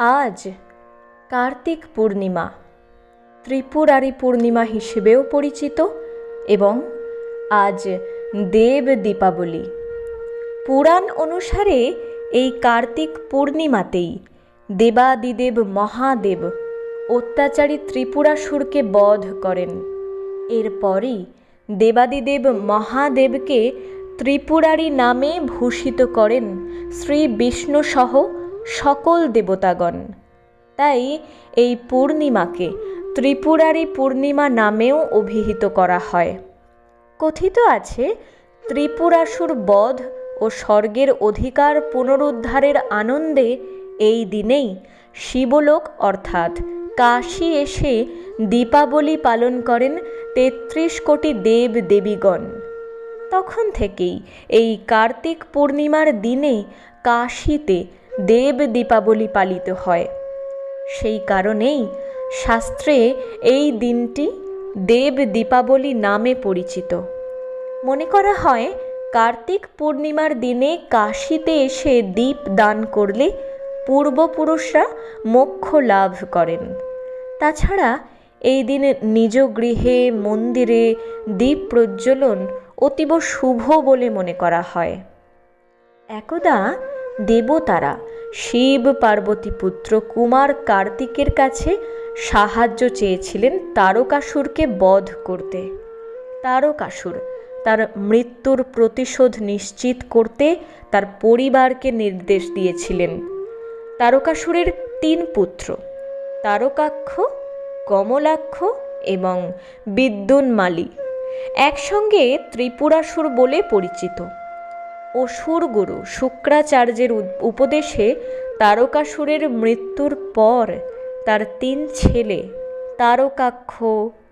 আজ কার্তিক পূর্ণিমা, ত্রিপুরারি পূর্ণিমা হিসেবেও পরিচিত এবং আজ দেব দীপাবলি। পুরাণ অনুসারে এই কার্তিক পূর্ণিমাতেই দেবাদিদেব মহাদেব অত্যাচারী ত্রিপুরাসুরকে বধ করেন। এরপরই দেবাদিদেব মহাদেবকে ত্রিপুরারি নামে ভূষিত করেন শ্রী বিষ্ণুসহ সকল দেবতাগণ। তাই এই পূর্ণিমাকে ত্রিপুরারি পূর্ণিমা নামেও অভিহিত করা হয়। কথিত আছে, ত্রিপুরাসুর বধ ও স্বর্গের অধিকার পুনরুদ্ধারের আনন্দে এই দিনেই শিবলোক, অর্থাৎ কাশী এসে দীপাবলি পালন করেন তেত্রিশ কোটি দেব দেবীগণ। তখন থেকেই এই কার্তিক পূর্ণিমার দিনে কাশীতে দেব দীপাবলি পালিত হয়। সেই কারণেই শাস্ত্রে এই দিনটি দেব দীপাবলি নামে পরিচিত। মনে করা হয়, কার্তিক পূর্ণিমার দিনে কাশীতে এসে দীপ দান করলে পূর্বপুরুষরা মোক্ষ লাভ করেন। তাছাড়া এই দিন নিজ গৃহে, মন্দিরে দীপ প্রজ্বলন অতীব শুভ বলে মনে করা হয়। একদা দেবতারা শিব পার্বতী পুত্র কুমার কার্তিকের কাছে সাহায্য চেয়েছিলেন তারকাসুরকে বধ করতে। তারকাসুর তার মৃত্যুর প্রতিশোধ নিশ্চিত করতে তার পরিবারকে নির্দেশ দিয়েছিলেন। তারকাসুরের তিন পুত্র তারকাক্ষ, কমলাক্ষ এবং বিদ্যুন্মালী একসঙ্গে ত্রিপুরাসুর বলে পরিচিত। অসুর গুরু শুক্রাচার্যের উপদেশে তারকাসুরের মৃত্যুর পর তার তিন ছেলে, তারকাক্ষ,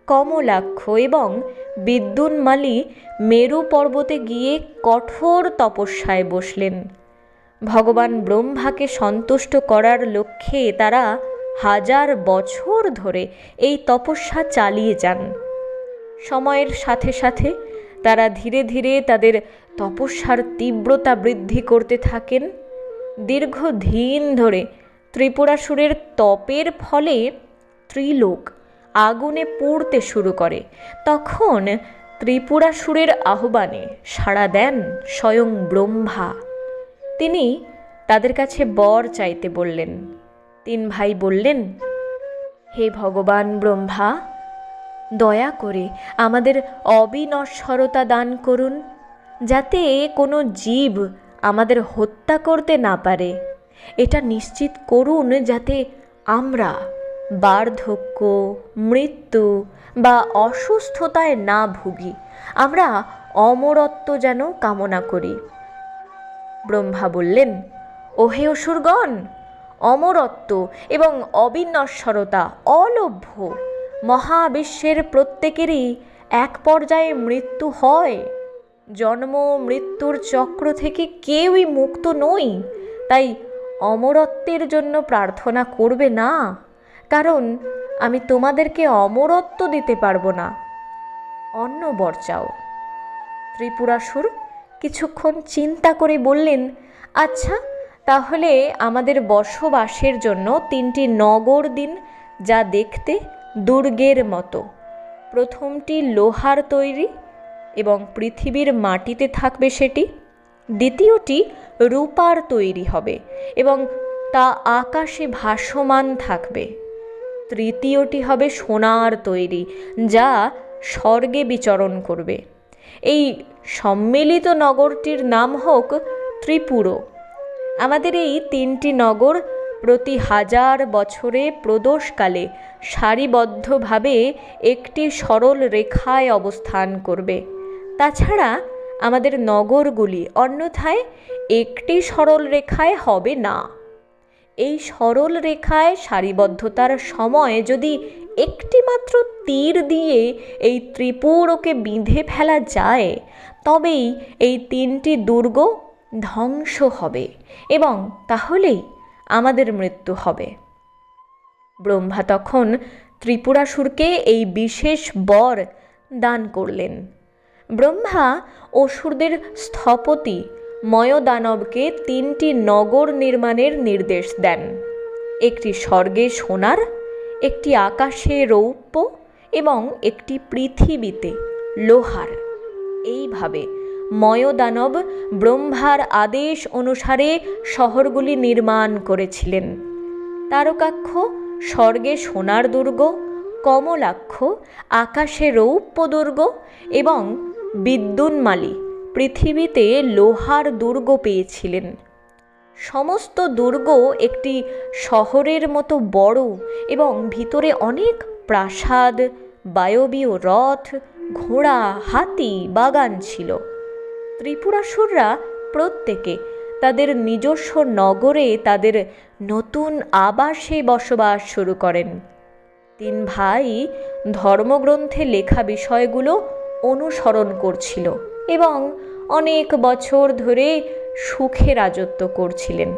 কমলাক্ষ এবং বিদ্যুন্মালী মেরু পর্বতে গিয়ে কঠোর তপস্যায় বসলেন। ভগবান ব্রহ্মাকে সন্তুষ্ট করার লক্ষ্যে তারা হাজার বছর ধরে এই তপস্যা চালিয়ে যান। সময়ের সাথে সাথে তারা ধীরে ধীরে তাদের তপস্যার তীব্রতা বৃদ্ধি করতে থাকেন। দীর্ঘদিন ধরে ত্রিপুরাসুরের তপের ফলে ত্রিলোক আগুনে পুড়তে শুরু করে। তখন ত্রিপুরাসুরের আহ্বানে সাড়া দেন স্বয়ং ব্রহ্মা। তিনি তাদের কাছে বর চাইতে বললেন। তিন ভাই বললেন, হে ভগবান ব্রহ্মা, দয়া করে আমাদের অবিনশ্বরতা দান করুন। যাতে কোনো জীব আমাদের হত্যা করতে না পারে। এটা নিশ্চিত করুন যাতে আমরা বার্ধক্য, মৃত্যু বা অসুস্থতায় না ভুগি। আমরা অমরত্ব যেন কামনা করি। ব্রহ্মা বললেন, ওহে অসুরগণ, অমরত্ব এবং অবিনশ্বরতা অলভ্য। মহাবিশ্বের প্রত্যেকেরই এক পর্যায়ে মৃত্যু হয়। জন্ম মৃত্যুর চক্র থেকে কেউই মুক্ত নই। তাই অমরত্বের জন্য প্রার্থনা করবে না। কারণ আমি তোমাদেরকে অমরত্ব দিতে পারব না। অন্য বর চাও। ত্রিপুরাসুর কিছুক্ষণ চিন্তা করে বললেন আচ্ছা তাহলে আমাদের বসবাসের জন্য তিনটি নগর দিন, যা দেখতে দুর্গের মতো। প্রথমটি লোহার তৈরি এবং পৃথিবীর মাটিতে থাকবে সেটি। দ্বিতীয়টি, রূপার তৈরি হবে এবং তা আকাশে ভাসমান থাকবে। তৃতীয়টি হবে সোনার তৈরি, যা স্বর্গে বিচরণ করবে। এই সম্মিলিত নগরটির নাম হোক ত্রিপুর। আমাদের এই তিনটি নগর প্রতি হাজার বছরে প্রদোষকালে সারিবদ্ধভাবে একটি সরল রেখায় অবস্থান করবে। তাছাড়া আমাদের নগরগুলি অন্যথায় একটি সরল রেখায় হবে না। এই সরল রেখায় সারিবদ্ধতার সময় যদি একটি মাত্র তীর দিয়ে এই ত্রিপুরকে বিঁধে ফেলা যায়, তবেই এই তিনটি দুর্গ ধ্বংস হবে এবং তাহলেই আমাদের মৃত্যু হবে। ব্রহ্মা তখন ত্রিপুরাসুরকে এই বিশেষ বর দান করলেন। ব্রহ্মা অসুরদের স্থপতি ময়দানবকে তিনটি নগর নির্মাণের নির্দেশ দেন। একটি স্বর্গে সোনার, একটি আকাশে রৌপ্য এবং একটি পৃথিবীতে লোহার। এইভাবে ময়দানব ব্রহ্মার আদেশ অনুসারে শহরগুলি নির্মাণ করেছিলেন। তারকাক্ষ, স্বর্গে সোনার দুর্গ, কমলাক্ষ, আকাশে রৌপ্য দুর্গ এবং বিদ্যুন্মালী পৃথিবীতে লোহার দুর্গ পেয়েছিলেন। সমস্ত দুর্গ একটি শহরের মতো বড় এবং ভিতরে অনেক প্রাসাদ, বায়বীয় রথ, ঘোড়া, হাতি, বাগান ছিল। ত্রিপুরাসুররা প্রত্যেকে তাদের নিজস্ব নগরে তাদের নতুন আবাসে বসবাস শুরু করেন। তিন ভাই ধর্মগ্রন্থে লেখা বিষয়গুলো অনুসরণ করছিল এবং অনেক বছর ধরে সুখে রাজত্ব করছিলেন।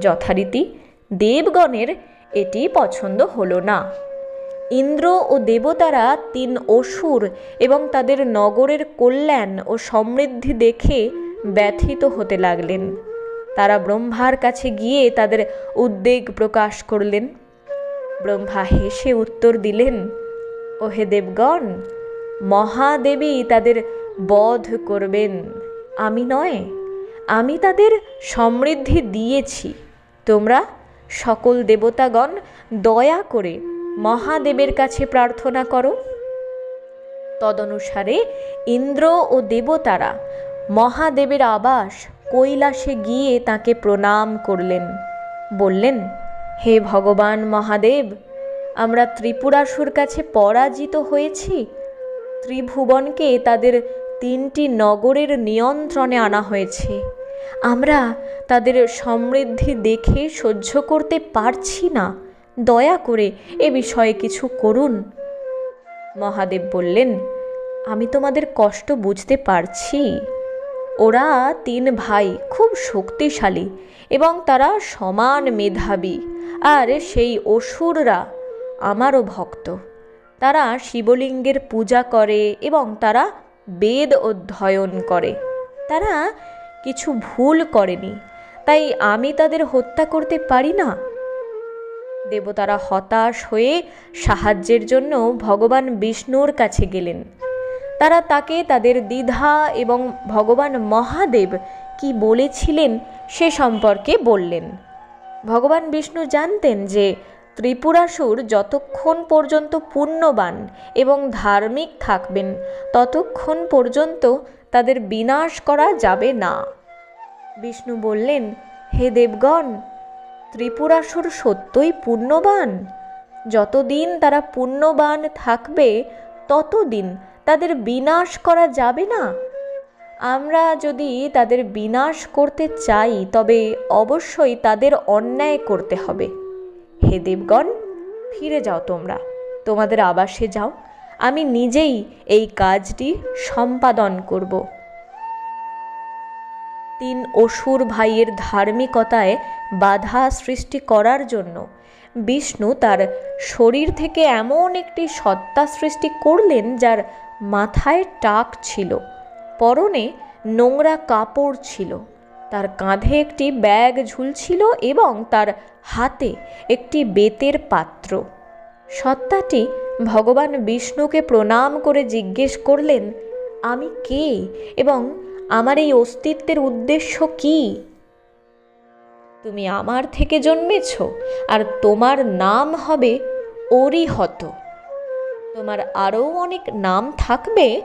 যথারীতি দেবগণের এটি পছন্দ হলো না। ইন্দ্র ও দেবতারা তিন অসুর এবং তাদের নগরের কল্যাণ ও সমৃদ্ধি দেখে ব্যথিত হতে লাগলেন। তারা ব্রহ্মার কাছে গিয়ে তাদের উদ্বেগ প্রকাশ করলেন। ব্রহ্মা হেসে উত্তর দিলেন, ওহে দেবগণ মহাদেবী তাদের বধ করবেন। আমি নয়, আমি তাদের সমৃদ্ধি দিয়েছি। তোমরা সকল দেবতাগণ দয়া করে মহাদেবের কাছে প্রার্থনা করো। তদনুসারে ইন্দ্র ও দেবতারা মহাদেবের আবাস কৈলাসে গিয়ে তাকে প্রণাম করলেন। বললেন, হে ভগবান মহাদেব, আমরা ত্রিপুরাসুর কাছে পরাজিত হয়েছি। ত্রিভুবনকে তাদের তিনটি নগরের নিয়ন্ত্রণে আনা হয়েছে। আমরা তাদের সমৃদ্ধি দেখে সহ্য করতে পারছি না। দয়া করে এ বিষয়ে কিছু করুন। মহাদেব বললেন, আমি তোমাদের কষ্ট বুঝতে পারছি। ওরা তিন ভাই খুব শক্তিশালী এবং তারা সমান মেধাবী। আর সেই অসুররা আমারও ভক্ত। তারা শিবলিঙ্গের পূজা করে এবং তারা বেদ অধ্যয়ন করে। তারা কিছু ভুল করেনি, তাই আমি তাদের হত্যা করতে পারি না। দেবতারা হতাশ হয়ে সাহায্যের জন্য ভগবান বিষ্ণুর কাছে গেলেন। তারা তাকে তাদের দ্বিধা এবং ভগবান মহাদেব কি বলেছিলেন সে সম্পর্কে বললেন। ভগবান বিষ্ণু জানতেন যে ত্রিপুরাসুর যতক্ষণ পর্যন্ত পুণ্যবান এবং ধার্মিক থাকবেন, ততক্ষণ পর্যন্ত তাদের বিনাশ করা যাবে না। বিষ্ণু বললেন, হে দেবগণ ত্রিপুরাসুর সত্যই পুণ্যবান যতদিন তারা পুণ্যবান থাকবে, ততদিন তাদের বিনাশ করা যাবে না? আমরা যদি তাদের বিনাশ করতে চাই, তবে অবশ্যই তাদের অন্যায় করতে হবে। হে দেবগণ, ফিরে যাও তোমরা। তোমাদের আবাসে যাও। আমি নিজেই এই কাজটি সম্পাদন করব। তিন অসুর ভাইয়ের ধার্মিকতায় বাধা সৃষ্টি করার জন্য বিষ্ণু তার শরীর থেকে এমন একটি সত্তা সৃষ্টি করলেন যার মাথায় টাক ছিল, পরনে নোংরা কাপড় ছিল। তার কাঁধে একটি ব্যাগ ঝুলছিল এবং তার হাতে একটি বেতের পাত্র। সত্তাটি ভগবান বিষ্ণুকে প্রণাম করে জিজ্ঞেস করলেন, আমি কে এবং আমার এই অস্তিত্বের উদ্দেশ্য কি? তুমি আমার থেকে জন্মেছ আর তোমার নাম হবে অরিহত। তোমার আরও অনেক নাম থাকবে।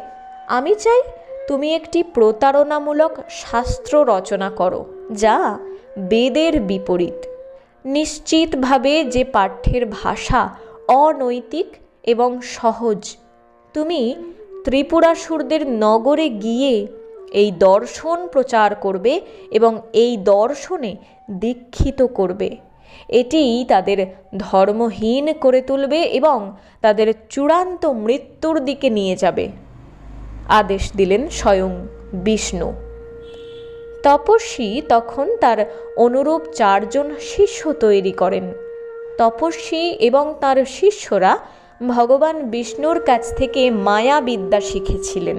আমি চাই তুমি একটি প্রতারণামূলক শাস্ত্র রচনা করো, যা বেদের বিপরীত। নিশ্চিতভাবে যে পাঠ্যের ভাষা অনৈতিক এবং সহজ, তুমি ত্রিপুরাসুরদের নগরে গিয়ে এই দর্শন প্রচার করবে এবং এই দর্শনে দীক্ষিত করবে। এটি তাদের ধর্মহীন করে তুলবে এবং তাদের চূড়ান্ত মৃত্যুর দিকে নিয়ে যাবে। আদেশ দিলেন স্বয়ং বিষ্ণু। তপস্বী তখন তার অনুরূপ চারজন শিষ্য তৈরি করেন। তপস্বী এবং তার শিষ্যরা ভগবান বিষ্ণুর কাছ থেকে মায়াবিদ্যা শিখেছিলেন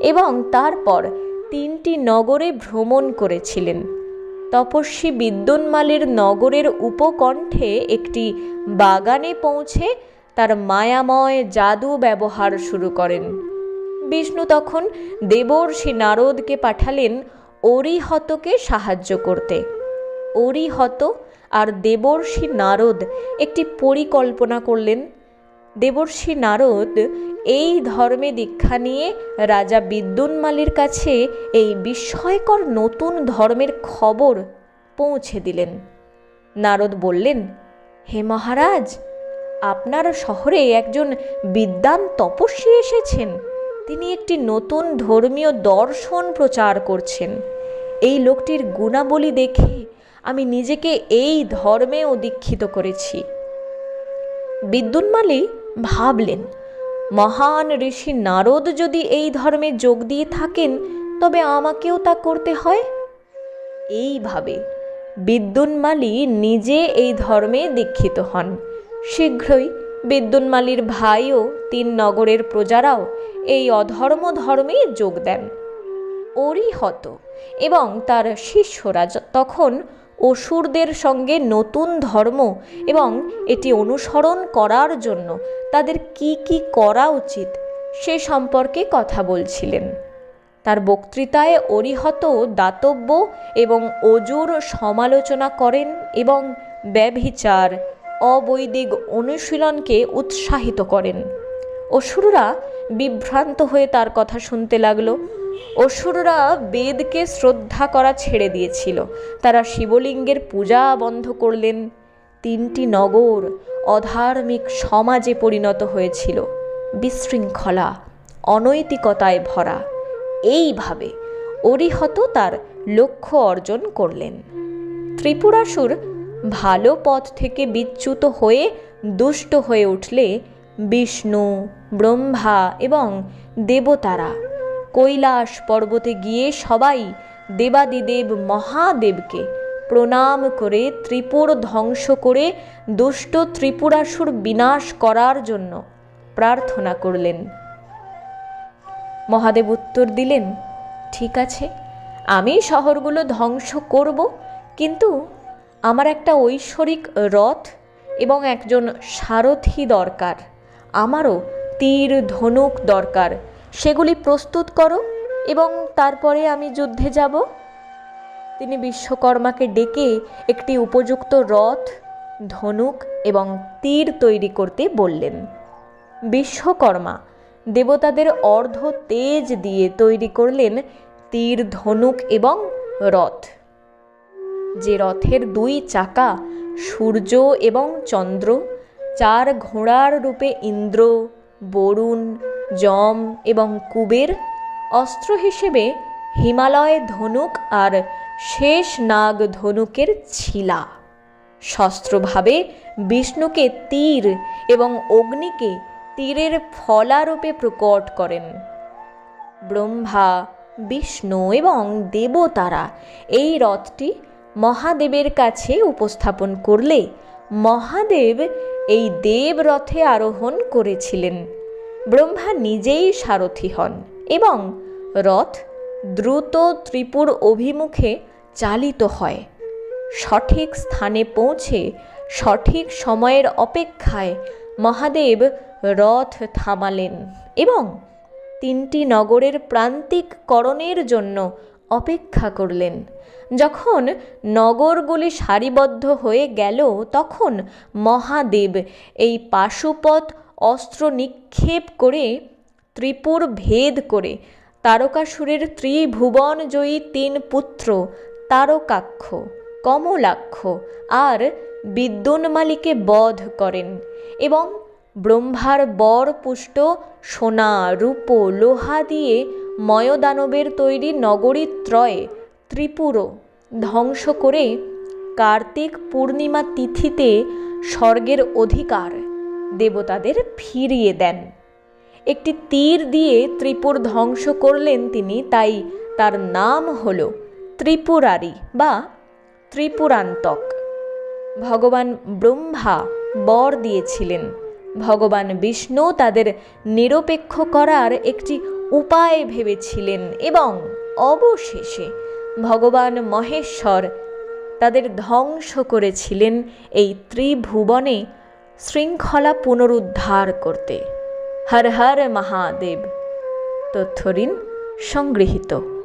এবং তারপর তিনটি নগরে ভ্রমণ করেছিলেন। তপস্বী বিদ্যুন্মালের নগরের উপকণ্ঠে একটি বাগানে পৌঁছে তার মায়াময় জাদু ব্যবহার শুরু করেন। বিষ্ণু তখন দেবর্ষি নারদকে পাঠালেন অরিহতকে সাহায্য করতে। অরিহত আর দেবর্ষি নারদ একটি পরিকল্পনা করলেন। দেবর্ষি নারদ এই ধর্মে দীক্ষা নিয়ে রাজা বিদ্যুন্মালির কাছে এই বিস্ময়কর নতুন ধর্মের খবর পৌঁছে দিলেন। নারদ বললেন, হে মহারাজ, আপনার শহরে একজন বিদ্যান তপস্বী এসেছেন। তিনি একটি নতুন ধর্মীয় দর্শন প্রচার করছেন। এই লোকটির গুণাবলী দেখে আমি নিজেকে এই ধর্মেও দীক্ষিত করেছি। বিদ্যুন্মালী ভাবলেন, মহান ঋষি নারদ যদি এই ধর্মে যোগ দিয়ে থাকেন, তবে আমাকেও তা করতে হয়? এইভাবে বিদ্যুন্মালী নিজে এই ধর্মে দীক্ষিত হন। শীঘ্রই বিদ্যুন্মালীর ভাইও তিন নগরের প্রজারাও এই অধর্ম ধর্মে যোগ দেন। অরিহত এবং তার শিষ্যরা তখন অসুরদের সঙ্গে নতুন ধর্ম এবং এটি অনুসরণ করার জন্য তাদের কি কি করা উচিত সে সম্পর্কে কথা বলছিলেন। তার বক্তৃতায় অরিহত দাতব্য এবং অজুর সমালোচনা করেন এবং ব্যভিচার, অবৈদিক অনুশীলনকে উৎসাহিত করেন। অসুররা বিভ্রান্ত হয়ে তার কথা শুনতে লাগল। অসুররা বেদকে শ্রদ্ধা করা ছেড়ে দিয়েছিল। তারা শিবলিঙ্গের পূজা বন্ধ করলেন। তিনটি নগর অধার্মিক সমাজে পরিণত হয়েছিল। বিশৃঙ্খলা, অনৈতিকতায় ভরা। এইভাবে অরিহত তার লক্ষ্য অর্জন করলেন। ত্রিপুরাসুর ভালো পথ থেকে বিচ্যুত হয়ে দুষ্ট হয়ে উঠলে বিষ্ণু, ব্রহ্মা এবং দেবতারা। কৈলাস পর্বতে গিয়ে সবাই দেবাদিদেব মহাদেবকে প্রণাম করে ত্রিপুর ধ্বংস করে দুষ্ট ত্রিপুরাসুর বিনাশ করার জন্য প্রার্থনা করলেন। মহাদেব উত্তর দিলেন, ঠিক আছে, আমি শহরগুলো ধ্বংস করব, কিন্তু আমার একটা ঐশ্বরিক রথ এবং একজন সারথি দরকার। আমারও তীর, ধনুক দরকার। সেগুলি প্রস্তুত করো এবং তারপরে আমি যুদ্ধে যাব। তিনি বিশ্বকর্মাকে ডেকে একটি উপযুক্ত রথ, ধনুক এবং তীর তৈরি করতে বললেন। বিশ্বকর্মা, দেবতাদের অর্ধ তেজ দিয়ে তৈরি করলেন তীর, ধনুক এবং রথ। যে রথের দুই চাকা সূর্য এবং চন্দ্র চার ঘোড়ার রূপে ইন্দ্র, বরুণ, যম এবং কুবের অস্ত্র হিসেবে হিমালয় ধনুক আর শেষ নাগ ধনুকের ছিলা। শস্ত্রভাবে বিষ্ণুকে তীর এবং অগ্নিকে তীরের ফলারূপে প্রকট করেন। ব্রহ্মা, বিষ্ণু এবং দেবতারা এই রথটি মহাদেবের কাছে উপস্থাপন করলে মহাদেব এই দেব রথে আরোহণ করেছিলেন। ব্রহ্মা নিজেই সারথি হন এবং রথ দ্রুত ত্রিপুর অভিমুখে চালিত হয়। সঠিক স্থানে পৌঁছে সঠিক সময়ের অপেক্ষায় মহাদেব রথ থামালেন এবং তিনটি নগরের প্রান্তিককরণের জন্য অপেক্ষা করলেন। যখন নগরগুলি সারিবদ্ধ হয়ে গেল, তখন মহাদেব এই পাশুপথ অস্ত্র নিক্ষেপ করে ত্রিপুর ভেদ করে তারকাসুরের ত্রিভুবন জয়ী তিন পুত্র তারকাক্ষ, কমলাক্ষ আর বিদ্যুন্মালিকে বধ করেন এবং ব্রহ্মার বর পুষ্ট সোনা, রূপ, লোহা দিয়ে ময়দানবের তৈরি নগরী ত্রয়ে ত্রিপুর ধ্বংস করে কার্তিক পূর্ণিমা তিথিতে স্বর্গের অধিকার দেবতাদের ফিরিয়ে দেন। একটি তীর দিয়ে ত্রিপুর ধ্বংস করলেন তিনি, তাই তার নাম হল ত্রিপুরারি বা ত্রিপুরান্তক। ভগবান ব্রহ্মা বর দিয়েছিলেন। ভগবান বিষ্ণু তাদের নিরপেক্ষ করার একটি উপায় ভেবেছিলেন এবং অবশেষে ভগবান মহেশ্বর তাদের ধ্বংস করেছিলেন এই ত্রিভুবনে শৃঙ্খলা পুনরুদ্ধার করতে। হর হর মহাদেব। তথ্যঋণ সংগৃহীত।